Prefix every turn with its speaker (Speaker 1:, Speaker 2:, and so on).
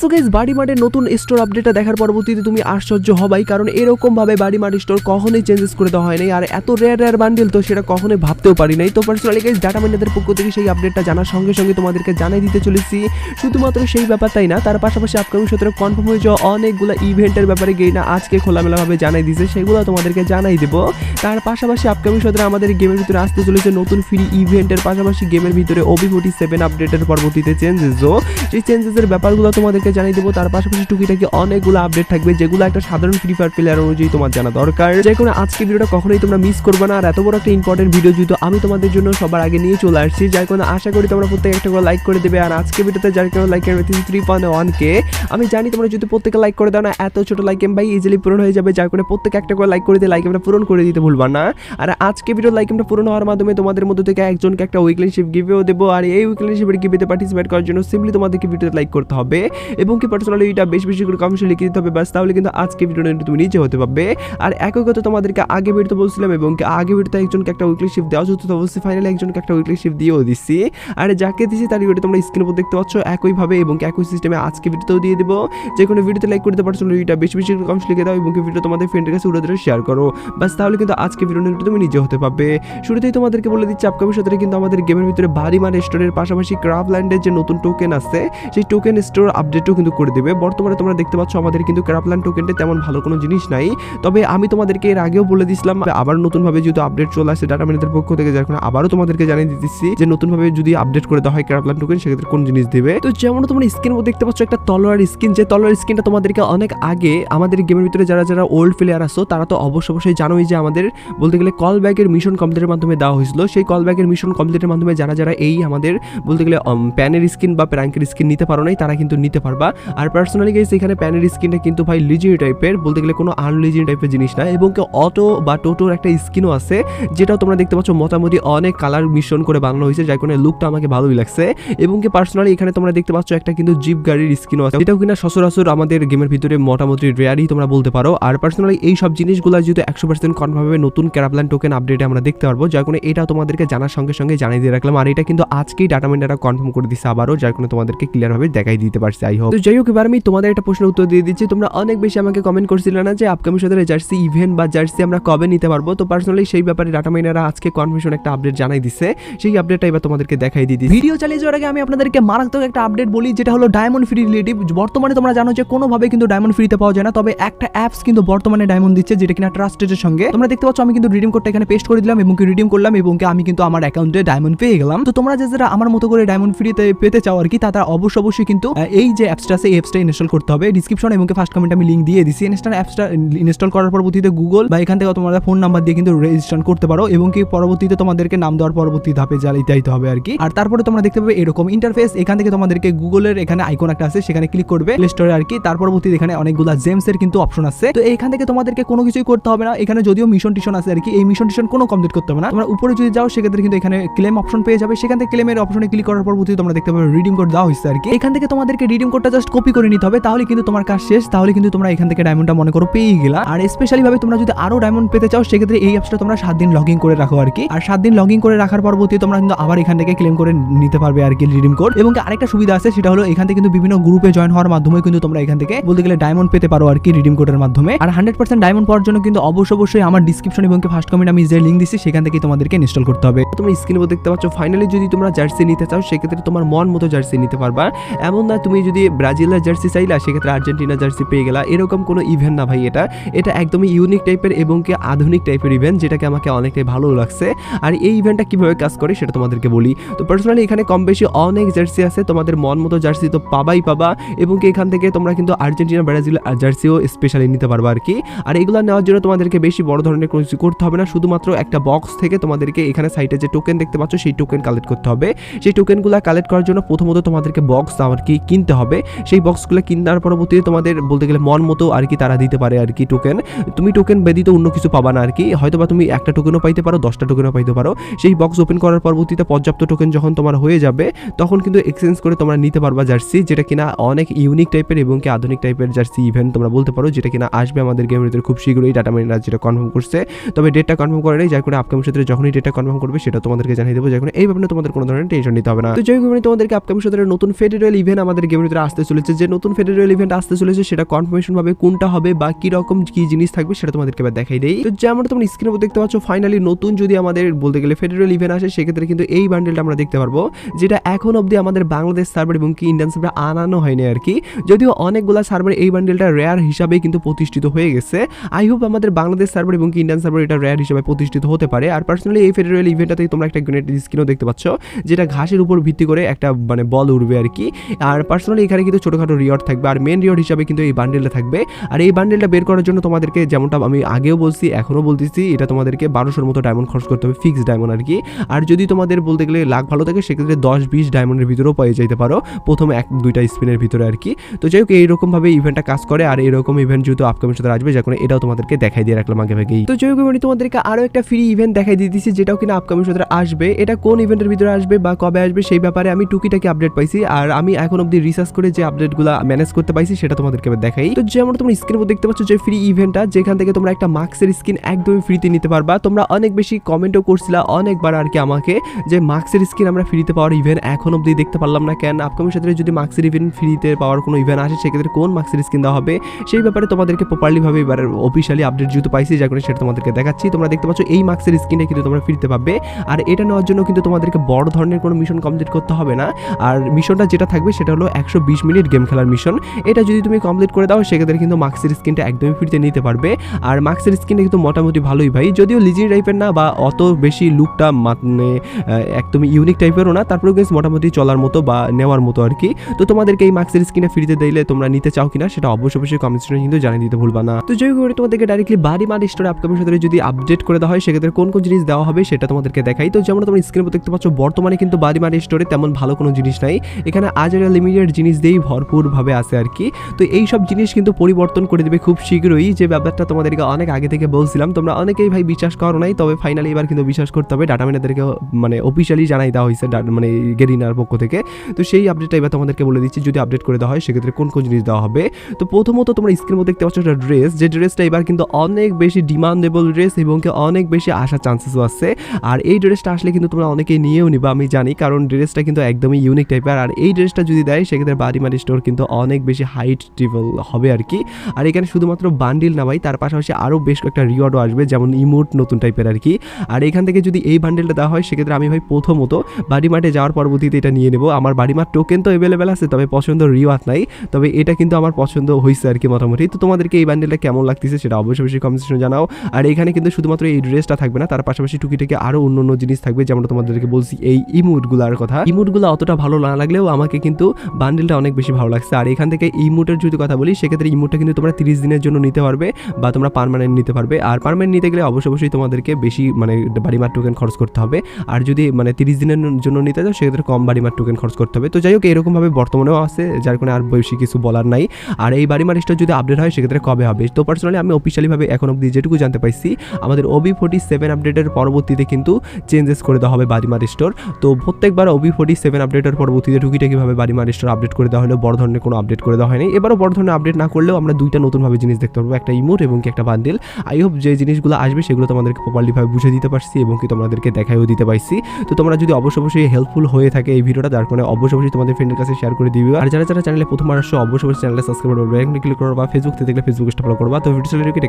Speaker 1: So guys বাড়ি মার্টের নতুন store আপডেটটা দেখার পরবর্তীতে তুমি আশ্চর্য হবাই, কারণ এরকম ভাবে বাড়ি মার্ট স্টোর কখনোই চেঞ্জেস করে দেওয়া হয়নি। আর এত রেয়ার রেয়ার বান্ডেল তো সেটা কখনোই ভাবতেও পারি নাই তো পার্সোনালি গাইস ডাটা মাইনাদের পক্ষ থেকে সেই আপডেটটা জানার সঙ্গে সঙ্গে তোমাদেরকে জানাই দিতে চলেছি। শুধুমাত্র সেই ব্যাপারটাই না, তার পাশাপাশি আপকামিং সতেরো কনফার্ম হয়ে যাওয়া অনেকগুলো ইভেন্টের ব্যাপারে গিয়ে না আজকে খোলামেলাভাবে জানাই দিয়েছে, সেগুলো তোমাদেরকে জানাই দেবো। তার পাশাপাশি আপকামিং সতেরো আমাদের গেমের ভিতরে আসতে চলেছে নতুন ফ্রি ইভেন্টের পাশাপাশি গেমের ভিতরে ওবি ফোর্টি সেভেন আপডেটের পরবর্তীতে চেঞ্জেসও সেই চেঞ্জেসের ব্যাপারগুলো তোমাদেরকে জানিয়ে দেবো, তার পাশাপাশি টুকিটাকি অনেকগুলো আপডেট থাকবে, যেগুলো একটা সাধারণ ফ্রি ফায়ার প্লেয়ার অনুযায়ী তোমার জানা দরকার। যে কোনো আজকে ভিডিওটা কখনোই তোমরা মিস করবে না, আর এত বড় একটা ইম্পর্টেন্ট ভিডিও যেহেতু আমি তোমাদের জন্য সবার আগে নিয়ে চলে আসছি, যার কোনো আশা করি তোমরা প্রত্যেক একটা করে লাইক করে দেবে, আর আজকে ভিডিওতে যার কোনো লাইকের থ্রি পয়েন্ট ওয়ান কে আমি জানি তোমরা যদি প্রত্যেকে লাইক করে দাও না, এত ছোট লাইক এম ভাই ইজিলি পূরণ হয়ে যাবে, যার কারণে প্রত্যেক একটা করে লাইক করে দিয়ে লাইক আমরা পূরণ করে দিতে ভুলবা না। আর আজকে ভিডিও লাইক আমরা পূরণ হওয়ার মাধ্যমে তোমাদের মধ্যে থেকে একজনকে একটা উইকলি শিপ গিভেও দেবো, আর এই উইকলি শিপের গিভেতে পার্টিসিপেট করার জন্য সিম্পলি তোমাদেরকে ভিডিওতে লাইক করতে হবে। এবং কি পার্সোনালি এটা বেশ বেশি করে কমেন্টে লিখে দিতে হবে। বাস তাহলে কিন্তু আজকে ভিডিওটা তুমি নিজে হতে পারবে। আর একই কথা তোমাদেরকে আগে ভিডিওতে বলছিলাম এবং কি আগে ভিডিওতে একজনকে একটা উইকলি শিফট দেওয়া যেত, তো অবশ্যই ফাইনালি একজনকে একটা উইকলি শিফট দিয়েও দিচ্ছি আর যাকে দিচ্ছি তার ভিডিও তোমরা স্ক্রিনের উপর দেখতে পাচ্ছ, একইভাবে এবং একই সিস্টেমে আজকে ভিডিওতেও দিয়ে দেবো। যে কোনো ভিডিওতে লাইক করতে পারছ এটা বেশি বেশি করে কমেন্টস লিখে দাও এবং ভিডিও তোমাদের ফ্রেন্ডের কাছে উড়ে ধরে শেয়ার করো। বাস তাহলে কিন্তু আজকে ভিডিওটা তুমি নিজে হতে পারবে। শুরুতেই তোমাদেরকে বলে দিচ্ছি আপকামিং সাথে কিন্তু আমাদের গেমের ভিতরে বাড়িমার স্টোরের পাশাপাশি ক্রাফল্যান্ডের যে নতুন টোকেন আছে, সেই টোকেন স্টোর আপডেটও কিন্তু করে দেবে। বর্তমানে তোমরা দেখতে পাচ্ছ আমাদের কিন্তু ক্রাফল্যান্ড টোকেনটা তেমন ভালো কোনো জিনিস নাই। তবে আমি তোমাদেরকে এর আগেও বলে দিছিলাম, আবার নতুনভাবে যেহেতু আপডেট চলে আসে ডাটা ম্যানেজার পক্ষ থেকে, যার কারণে আবারও তোমাদেরকে জানিয়ে দিচ্ছি যে নতুনভাবে যদি আপডেট করে দেওয়া হয় ক্রাফল্যান্ড টোকেন সেক্ষেত্রে কোন জিনিস দেবে? তো যেমন তোমরা স্ক্রিন দেখতে পাচ্ছ, একটা তলোয়ার স্কিন যে তলোয়ার স্কিনটা তোমাদেরকে অনেক আগে আমাদের গেমের ভিতরে যারা যারা ওল্ড প্লেয়ার আসো তারা তো অবশ্য অবশ্যই জানোই যে আমাদের বলতে গেলে কল ব্যাগের মিশন কমপ্লিটের মাধ্যমে দেওয়া হয়েছিল। সেই কল ব্যাগের মিশন কমপ্লিটের মাধ্যমে যারা যারা এই আমাদের বলতে গেলে প্যানের স্কিন বা প্র্যাঙ্কের স্কিন নিতে পারো নাই, তারা কিন্তু নিতে পারবা। আর পার্সোনালি গেছে এখানে প্যানের স্কিনটা কিন্তু ভাই লিজিনি টাইপের বলতে গেলে কোনো আনলিজিনি টাইপের জিনিস না। এবং কি অটো বা টোটোর একটা স্কিনও আছে, যেটাও তোমরা দেখতে পাচ্ছ মোটামুটি অনেক কালার মিশ্রণ করে বানানো হয়েছে, যার কারণে লুকটা আমাকে ভালোই লাগছে। এবং কি পার্সোনালি এখানে তোমরা দেখতে পাচ্ছ একটা কিন্তু জিপ গাড়ির স্কিনও আছে। যেটাও কিনা সচরাচর আমাদের গেমের ভিতরে মোটামুটি রেয়ারই তোমরা বলতে পারো। আর পার্সোনালি এই সব জিনিসগুলো যেহেতু একশো পার্সেন্ট কনফার্মভাবে নতুন ক্যারাপ্লান টোকেন আপডেটে আমরা দেখতে পারব। যার কারণে এটা তোমাদেরকে জানার সঙ্গে সঙ্গে জানিয়ে দিয়ে রাখলাম। আর এটা কিন্তু আজকেই ডাটা মিন্ডারা কনফার্ম করে দিচ্ছে আবারও, যার কারণে তোমাদেরকে ক্লিয়ারভাবে দেখাই দিতে পারছি আই হোক তো যাই হোক, এবার আমি তোমাদের একটা প্রশ্নের উত্তর দিয়ে দিচ্ছি। তোমরা অনেক বেশি আমাকে কমেন্ট করছিলে না যে আপকামিং সাথে জার্সি ইভেন্ট বা জার্সি আমরা কবে নিতে পারব। তো পার্সোনালি সেই ব্যাপারে ডাটা মাইনারা আজকে কনফার্মেশন একটা আপডেট জানাই দিচ্ছে সেই আপডেটটা এবার তোমাদেরকে দেখাই দিয়ে দিই
Speaker 2: ভিডিও চালিয়ে যাওয়ার আগে আমি আপনাদেরকে মারাত্মক একটা আপডেট বলি, যেটা হলো ডায়মন্ড ফ্রি রিলেটিভ বর্তমানে তোমরা জানো যে কোনোভাবে কিন্তু ডায়মন্ড ফ্রিতে পাওয়া যায় না, তবে একটা অ্যাপস কিন্তু বর্তমানে ডায়মন্ড দিচ্ছে যেটা কিনা ট্রাস্টেডের সঙ্গে। তোমরা দেখতে পাচ্ছ, আমি কিন্তু রিডিম কোডটা এখানে পেস্ট করে দিলাম এবং কি রিডিম করলাম এবং কি আমি কিন্তু আমার অ্যাকাউন্টে ডায়মন্ড পেয়ে গেলাম। তো তোমরা যে যারা আমার মতো করে ডায়মন্ড ফ্রিতে পেতে চাও আর কি, তারা অবশ্য অবশ্যই কিন্তু এই যে অ্যাপসটা এই অ্যাপসটা ইনস্টল করতে হবে। ডিসক্রিপশন এবং ফার্স্ট কমেন্ট আমি লিঙ্ক দিয়ে দিচ্ছি ইনস্টল অ্যাপসটা ইনস্টল করার পরবর্তীতে গুগল বা এখান থেকে তোমরা ফোন নাম্বার দিয়ে কিন্তু রেজিস্ট্রেশন করতে পারো এবং কি পরবর্তীতে তোমাদেরকে নাম দেওয়ার পরবর্তী ধাপে জ্বালিয়ে দিতে হবে আর কি। আর তারপরে তোমরা দেখতে পাবে এরকম ইন্টারফেস এখান থেকে তোমাদেরকে গুগলের এখানে আইকন একটা আছে, সেখানে ক্লিক করবে প্লে স্টোরে আর কি। তার পরবর্তীতে এখানে অনেকগুলো জেমস এর কিন্তু অপশন আছে। তো এখান থেকে তোমাদেরকে কোনো কিছুই করতে হবে না। এখানে যদিও মিশন টিশন আছে আর কি, এই মিশন টিশন কোনো কমপ্লিট করতে হবে না। তোমরা উপরে যদি যাও, সেক্ষেত্রে কিন্তু এখানে ক্লেম অপশন পেয়ে যাবে। সেখান থেকে ক্লেমের অপশনে ক্লিক করার পরবর্তীতে তোমরা দেখতে পাবে রিডিম কোড দেওয়া হয়েছে আর কি। এখান থেকে তোমাদেরকে রিডিম কোডটা জাস্ট কপি করে নিতে হবে, তাহলে কিন্তু তোমার কাজ শেষ, তাহলে কিন্তু তোমরা এখান থেকে ডায়মন্ডটা মনে করো পেয়ে গেলা। আর স্পেশালি ভাবে তোমরা যদি আরও ডায়মন্ড পেতে চাও, সেক্ষেত্রে এই অ্যাপসটা তোমরা সাত দিন লগ করে রাখো আর কি। আর সাত দিন লগ করে রাখার পরবর্তী তোমরা কিন্তু আবার এখান থেকে ক্লেম করে নিতে পারবে আর কি রিডিম কোড এবং আরেকটা সুবিধা আছে, সেটা হলো এখান থেকে কিন্তু বিভিন্ন গ্রুপে জয়েন হওয়ার মাধ্যমে কিন্তু তোমরা এখান থেকে বলতে গেলে ডায়মন্ড পেতে পারো আর কি রিডিম কোডের মাধ্যমে। আর হান্ড্রেড পার্সেন্ট ডায়মন্ড পাওয়ার জন্য কিন্তু অবশ্যই অবশ্যই আমার ডিসক্রিপশন এবং ফার্স্ট কমেন্ট আমি যে লিঙ্ক দিচ্ছি সেখান থেকে তোমাদেরকে ইনস্টল করতে হবে।
Speaker 1: তোমরা স্ক্রিনে দেখতে পাচ্ছ। ফাইনালি যদি তোমরা জার্সি নিতে চাও, সেক্ষেত্রে তোমার মন মতো জার্সি নিতে পারবা। এমন না তুমি যদি ব্রাজিলের জার্সি চাইলা সেক্ষেত্রে আর্জেন্টিনা জার্সি পেয়ে গেলা। এরকম কোনো ইভেন্ট না ভাই এটা। এটা একদমই ইউনিক টাইপের এবং কি আধুনিক টাইপের ইভেন্ট যেটাকে আমাকে অনেকটাই ভালো লাগছে। আর এই ইভেন্টটা কীভাবে কাজ করে সেটা তোমাদেরকে বলি। তো পার্সোনালি এখানে কম বেশি অনেক জার্সি আছে, তোমাদের মন মতো জার্সি তো পাবাই পাবা। এবং কি এখান থেকে তোমরা কিন্তু আর্জেন্টিনা, ব্রাজিল জার্সিও স্পেশালি নিতে পারবা আর কি। আর এগুলো নেওয়ার জন্য তোমাদেরকে বেশি বড় ধরনের কোনো কিছু করতে হবে না। শুধুমাত্র একটা বক্স থেকে তোমাদেরকে এখানে সাইটে যে টোকেন দেখতে পাচ্ছ, সেই টোকেন কালেক্ট করতে হবে। সেই টোকেনগুলো কালেক্ট করার জন্য প্রথমত তোমাদেরকে বক্স আর কি কিনতে হবে। সেই বক্সগুলো কিনার পরবর্তীতে তোমাদের বলতে গেলে মন মতো আর কি তারা দিতে পারে আর কি টোকেন তুমি টোকেন ব্যতীত অন্য কিছু পাবা না আর কি। হয়তো বা তুমি একটা টোকেনও পাইতে পারো, দশটা টোকেনও পাইতে পারো। সেই বক্স ওপেন করার পরবর্তীতে পর্যাপ্ত টোকেন যখন তোমার হয়ে যাবে, তখন কিন্তু এক্সচেঞ্জ করে তোমরা নিতে পারবা জার্সি যেটা কিনা অনেক ইউনিক টাইপের এবং কি আধুনিক টাইপের জার্সি ইভেন্ট তোমরা বলতে পারো, যেটা কিনা আসবে আমাদের গেমের ভিতরে খুব শীঘ্রই। ডাটা মাইনার যেটা কনফার্ম করছে। তবে ডেটটা কনফার্ম করে নেই যার করে আপকামিং সূত্রে যখনই ডেটটা কনফার্ম করবে, সেটা তোমাদেরকে জানিয়ে দেবো। কারণে এই ব্যাপারে তোমাদের কোনো ধরনের টেনশন নিতে হবে না। তো হোক তোমাদেরকে আপকামিং সূত্রে নতুন ফেডারেল ইভেন্ট আমাদের গেমের ভিতরে আসতে চলেছে, যে নতুন ফেডারেল ইভেন্ট আসতে চলেছে, সেটা কনফার্মেশন ভাবে কোনটা হবে বা কি রকম কি জিনিস থাকবে সেটা তোমাদেরকে এবার দেখাই দেই। তো যেমন তোমরা স্ক্রিনে দেখতে পাচ্ছ ফাইনালি নতুন যদি আমাদের বলতে গেলে ফেডারেল ইভেন্ট আসে, সেক্ষেত্রে কিন্তু এই বান্ডেলটা আমরা দেখতে পারব, যেটা এখন অবধি আমাদের বাংলাদেশ সার্ভার এবং কি ইন্ডিয়ান সার্ভার আনানো হয়নি আর কি। যদিও অনেকগুলা সার্ভার এই বান্ডেলটা রেয়ার হিসাবে কিন্তু প্রতিষ্ঠিত হয়ে গেছে। আই হোপ আমাদের বাংলাদেশ সার্ভার এবং কি ইন্ডিয়ান সার্ভার এটা রেয়ার হিসাবে প্রতিষ্ঠিত হতে পারে। আর পার্সোনালি এই ফেডারেল ইভেন্টটাতে তোমরা একটা গ্রেনেড স্ক্রিনও দেখতে পাচ্ছ, যেটা ঘাসের উপর ভিত্তি করে একটা মানে বল উঠবে আর কি। আর পার্সোনালি এখানে কিন্তু ছোটোখাটো রিওয়ার্ড থাকবে। আর মেন রিওয়ার্ড হিসাবে কিন্তু এই বান্ডেলটা থাকবে। আর এই বান্ডেলটা বের করার জন্য তোমাদেরকে যেমনটা আমি আগেও বলছি, এখনও বলতেছি, এটা তোমাদেরকে বারোশোর মতো ডায়মন্ড খরচ করতে হবে ফিক্সড ডায়মন্ড আর কি। আর যদি তোমাদের বলতে গেলে লাখ ভালো থাকে, সেক্ষেত্রে দশ বিশ ডায়মন্ডের ভিতরেও পেয়ে যেতে পারো, প্রথম এক, দুইটা স্পিনের ভিতরে আর কি। তো যাই হোক, এইরকমভাবে ইভেন্টটা কাজ করে, আর এরকম ইভেন্ট যেহেতু আপকামিং সাথে আসবে যখন এটাও তোমাদেরকে দেখাই দিয়ে রাখলাম আগে ভাগেই। তো যাই হোক আমি তোমাদেরকে আরও একটা ফ্রি ইভেন্ট দেখাই দিয়ে দিচ্ছি যেটাও কিনা আপকামিং সাথে আসবে। এটা কোন ইভেন্টের ভিতরে আসবে বা কবে আসবে সেই ব্যাপারে আমি টুকিটাকি আপডেট পাইছি, আর আমি এখন অব্দি রিসার্চ করে যে আপডেটগুলো ম্যানেজ করতে পাইছি, সেটা তোমাদেরকে দেখাই। তো যেমন তোমরা স্ক্রিনের দেখতে পাচ্ছ যে ফ্রি ইভেন্টটা যেখান থেকে তোমরা একটা মার্কসের স্কিন একদমই ফ্রিতে নিতে পারবা। তোমরা অনেক বেশি কমেন্টও করছিলা অনেকবার আর কি আমাকে যে মার্কসের স্কিন আমরা ফ্রিতে পাওয়ার ইভেন্ট এখন অব্দি দেখতে পারলাম না কেন? আপকামিং সাথে যদি মার্কসের ইভেন্ট ফ্রিতে পাওয়ার কোনো ইভেন্ট আসে, সেক্ষেত্রে কোন মার্কসের স্কিন দেওয়া হবে? সেই ব্যাপারে তোমাদেরকে প্রপারলি ভাবে এবার অফিসিয়ালি আপডেট যেহেতু পাইছি, যার কারণে সেটা তোমাদেরকে দেখাচ্ছি। তোমরা দেখতে পাচ্ছ এই মার্কসের স্কিনটা কিন্তু তোমরা ফ্রিতে পাবে। আর এটা নেওয়ার জন্য কিন্তু তোমাদেরকে বড় ধরনের কোনো মিশন কমপ্লিট করতে হবে না। আর মিশনটা যেটা থাকবে, সেটা হলো একশো বিশ মিনিট গেম খেলার মিশন এটা যদি তুমি কমপ্লিট করে দাও, সেক্ষেত্রে কিন্তু মার্কসের স্কিনটা একদমই ফ্রিতে নিতে পারবে। আর মার্কসের স্কিনটা কিন্তু মোটামুটি ভালোই ভাই। যদিও লিজি টাইপের না বা অত বেশি লুকটা মানে একদমই ইউনিক টাইপেরও না, তারপরেও কিন্তু মোটামুটি চলার মতো বা নেওয়ার মতো আর কি। তো তোমাদেরকে এই মার্কসের স্কিনটা ফ্রিতে দিলে তোমরা নিতে চাও কিনা, সেটা অবশ্যই অবশ্যই কমেন্ট সেকশনে কিন্তু জানিয়ে দিতে ভুলবা না। তো যাই এবার তোমাদেরকে ডাইরেক্টলি বাড়ি মার স্টোরে আপকামিং সাথে যদি আপডেট করে দেওয়া হয়, সেক্ষেত্রে কোন কোন জিনিস দেওয়া হবে সেটা তোমাদেরকে দেখাই। তো যেমন তোমরা স্ক্রিনে দেখতে পাচ্ছ, বর্তমানে কিন্তু বাড়ি মার স্টোরে তেমন ভালো কোনো জিনিস নাই। এখানে আজের লিমিটেড জিনিস দিয়েই ভরপুরভাবে আসে আর কি। তো এই সব জিনিস কিন্তু পরিবর্তন করে দেবে খুব শীঘ্রই। যে ব্যাপারটা তোমাদেরকে অনেক আগে থেকে বলছিলাম, তোমরা অনেকেই ভাই বিশ্বাস করো নাই, তবে ফাইনালি এবার কিন্তু বিশ্বাস করতে হবে। ডাটা ম্যানেজারকে মানে অফিসিয়ালি জানাই দেওয়া হয়েছে মানে গেরিনার পক্ষ থেকে। তো সেই আপডেটটা এবার তোমাদেরকে বলে দিচ্ছি, যদি আপডেট করে দেওয়া হয়, সেক্ষেত্রে কোন কোন জিনিস দেওয়া হবে। তো প্রথমত তোমরা স্ক্রিন মধ্যে দেখতে পাচ্ছ একটা ড্রেস যে ড্রেসটা এবার কিন্তু অনেক বেশি ডিমান্ডেবল ড্রেস এবং অনেক বেশি আসার চান্সেসও আছে। আর এই ড্রেসটা আসলে কিন্তু তোমরা অনেকেই নিয়েও নিবা, আমি জানি, কারণ ড্রেসটা কিন্তু একদমই ইউনিক টাইপের আর এই ড্রেসটা যদি দেয়, সেক্ষেত্রে বাড়িমারি স্টোর কিন্তু অনেক বেশি হাইট টেবল হবে আর কি। আর এখানে শুধুমাত্র বান্ডিল না ভাই, তার পাশাপাশি আরও বেশ কয়েকটা রিওয়ার্ডও আসবে, যেমন ইমোট নতুন টাইপের আর কি। আর এখান থেকে যদি এই বান্ডেলটা দেওয়া হয়, সেক্ষেত্রে আমি ভাই প্রথমত বাড়ি মাঠে যাওয়ার পরবর্তীতে এটা নিয়ে নেব। আমার বাড়ি মাঠ টোকেন তো অ্যাভেলেবেল আছে, তবে পছন্দ রিওয়ার্ড নাই। তবে এটা কিন্তু আমার পছন্দ হয়েছে আর কি মোটামুটি। তো তোমাদেরকে এই বান্ডেলটা কেমন লাগতেছে সেটা অবশ্যই অবশ্যই কমেন্ট জানাও। আর এখানে কিন্তু শুধুমাত্র এই ড্রেসটা থাকবে না, তার পাশাপাশি টুকিটাকি আরও অন্য অন্য জিনিস থাকবে যেমন তোমাদেরকে বলছি এই ইমোটগুলোর কথা। ইমোটগুলো অতটা ভালো না লাগলেও আমাকে কিন্তু বান্ডেলটা অনেক বেশি ভালো লাগছে। আর এখান থেকে ইমোটের যদি কথা বলি, সেক্ষেত্রে ইমোটটা কিন্তু তোমরা তিরিশ দিনের জন্য নিতে পারবে বা তোমরা পারমানেন্ট নিতে পারবে। আর পারমানেন্ট নিতে গেলে অবশ্যই অবশ্যই তোমাদেরকে বেশি মানে বাড়িমার টোকেন খরচ করতে হবে। আর যদি মানে তিরিশ দিনের জন্য নিতে যাও সেক্ষেত্রে কম বাড়িমার টোকেন খরচ করতে হবে। তো যাই হোক, এরকমভাবে বর্তমানেও আছে, যার কারণে আর বেশি কিছু বলার নাই। আর এই বাড়িমার স্টোর যদি আপডেট হয়, সেক্ষেত্রে কবে হবে? তো পার্সোনালি আমি অফিসিয়ালিভাবে এখন অব্দি যেটুকু জানতে পাইছি, আমাদের ওবি ফোর্টি সেভেন আপডেটের পরবর্তীতে কিন্তু চেঞ্জেস করে দেওয়া হবে বাড়িমার স্টোর তো প্রত্যেকবার ওবি ফোর্টি সেভেন আপডেটের পরবর্তীতে টুকিটাকিভাবে বাড়িমার স্টোর আপডেট করে দেওয়া হলো বড় ধরনের কোনো আপডেট করে দেওয়া হয়নি। এবারও বড় ধরনের আপডেট না করলেও আমরা দুইটা নতুনভাবে জিনিস দেখতে পারব। একটা ইমোট এবং কি একটা বান্ডেল। আই হোপ যে জিনিসগুলো আসবে সেগুলো তোমাদেরকে প্রপারলিভাবে বুঝে দিতে পারছি এবং কি তোমাদেরকে দেখাইও দিতে পারছি। তো তোমরা যদি অবশ্যই অবশ্যই হেল্পফুল হয়ে থাকে এই ভিডিওটা, যার কারণে অবশ্যই অবশ্যই তোমাদের ফ্রেন্ডের কাছে শেয়ার করে দিবে। আর যারা যারা চ্যানেলে প্রথম আসছো অবশ্যই অবশ্যই চ্যানেলে সাবস্ক্রাইব করবে ক্লিক করবা। ফেসবুক থেকে দেখলে ফেসবুক ফলো করবা। তো ভিডিও